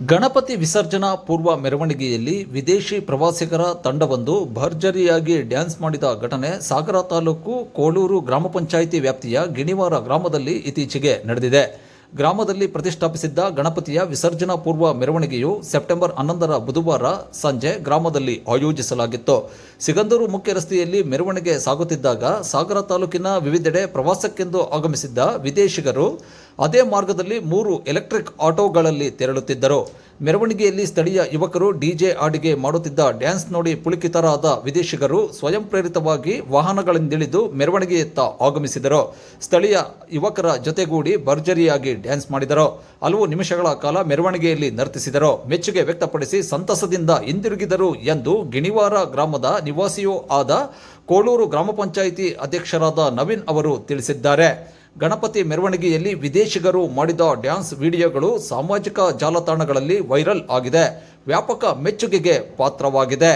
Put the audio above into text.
ಗಣಪತಿ ವಿಸರ್ಜನಾ ಪೂರ್ವ ಮೆರವಣಿಗೆಯಲ್ಲಿ ವಿದೇಶಿ ಪ್ರವಾಸಿಗರ ತಂಡವೊಂದು ಭರ್ಜರಿಯಾಗಿ ಡ್ಯಾನ್ಸ್ ಮಾಡಿದ ಘಟನೆ ಸಾಗರ ತಾಲೂಕು ಕೋಳೂರು ಗ್ರಾಮ ಪಂಚಾಯಿತಿ ವ್ಯಾಪ್ತಿಯ ಗಿಣಿವಾರ ಗ್ರಾಮದಲ್ಲಿ ಇತ್ತೀಚೆಗೆ ನಡೆದಿದೆ. ಗ್ರಾಮದಲ್ಲಿ ಪ್ರತಿಷ್ಠಾಪಿಸಿದ್ದ ಗಣಪತಿಯ ವಿಸರ್ಜನಾ ಪೂರ್ವ ಮೆರವಣಿಗೆಯು ಸೆಪ್ಟೆಂಬರ್ ಹನ್ನೊಂದರ ಬುಧವಾರ ಸಂಜೆ ಗ್ರಾಮದಲ್ಲಿ ಆಯೋಜಿಸಲಾಗಿತ್ತು. ಸಿಗಂದೂರು ಮುಖ್ಯ ರಸ್ತೆಯಲ್ಲಿ ಮೆರವಣಿಗೆ ಸಾಗುತ್ತಿದ್ದಾಗ ಸಾಗರ ತಾಲೂಕಿನ ವಿವಿಧೆಡೆ ಪ್ರವಾಸಕ್ಕೆಂದು ಆಗಮಿಸಿದ್ದ ವಿದೇಶಿಗರು ಅದೇ ಮಾರ್ಗದಲ್ಲಿ ಮೂರು ಎಲೆಕ್ಟ್ರಿಕ್ ಆಟೋಗಳಲ್ಲಿ ತೆರಳುತ್ತಿದ್ದರು. ಮೆರವಣಿಗೆಯಲ್ಲಿ ಸ್ಥಳೀಯ ಯುವಕರು ಡಿಜೆ ಆಡಿಗೆ ಮಾಡುತ್ತಿದ್ದ ಡ್ಯಾನ್ಸ್ ನೋಡಿ ಪುಳುಕಿತರಾದ ವಿದೇಶಿಗರು ಸ್ವಯಂ ಪ್ರೇರಿತವಾಗಿ ವಾಹನಗಳಿಂದಿಳಿದು ಮೆರವಣಿಗೆಯತ್ತ ಆಗಮಿಸಿದರು. ಸ್ಥಳೀಯ ಯುವಕರ ಜೊತೆಗೂಡಿ ಭರ್ಜರಿಯಾಗಿ ಡ್ಯಾನ್ಸ್ ಮಾಡಿದರು. ಹಲವು ನಿಮಿಷಗಳ ಕಾಲ ಮೆರವಣಿಗೆಯಲ್ಲಿ ನರ್ತಿಸಿದರು. ಮೆಚ್ಚುಗೆ ವ್ಯಕ್ತಪಡಿಸಿ ಸಂತಸದಿಂದ ಹಿಂದಿರುಗಿದರು ಎಂದು ಗಿಣಿವಾರ ಗ್ರಾಮದ ನಿವಾಸಿಯೂ ಆದ ಕೋಳೂರು ಗ್ರಾಮ ಪಂಚಾಯಿತಿ ಅಧ್ಯಕ್ಷರಾದ ನವೀನ್ ಅವರು ತಿಳಿಸಿದ್ದಾರೆ. ಗಣಪತಿ ಮೆರವಣಿಗೆಯಲ್ಲಿ ವಿದೇಶಿಗರು ಮಾಡಿದ ಡ್ಯಾನ್ಸ್ ವಿಡಿಯೋಗಳು ಸಾಮಾಜಿಕ ಜಾಲತಾಣಗಳಲ್ಲಿ ವೈರಲ್ ಆಗಿದೆ. ವ್ಯಾಪಕ ಮೆಚ್ಚುಗೆಗೆ ಪಾತ್ರವಾಗಿದೆ.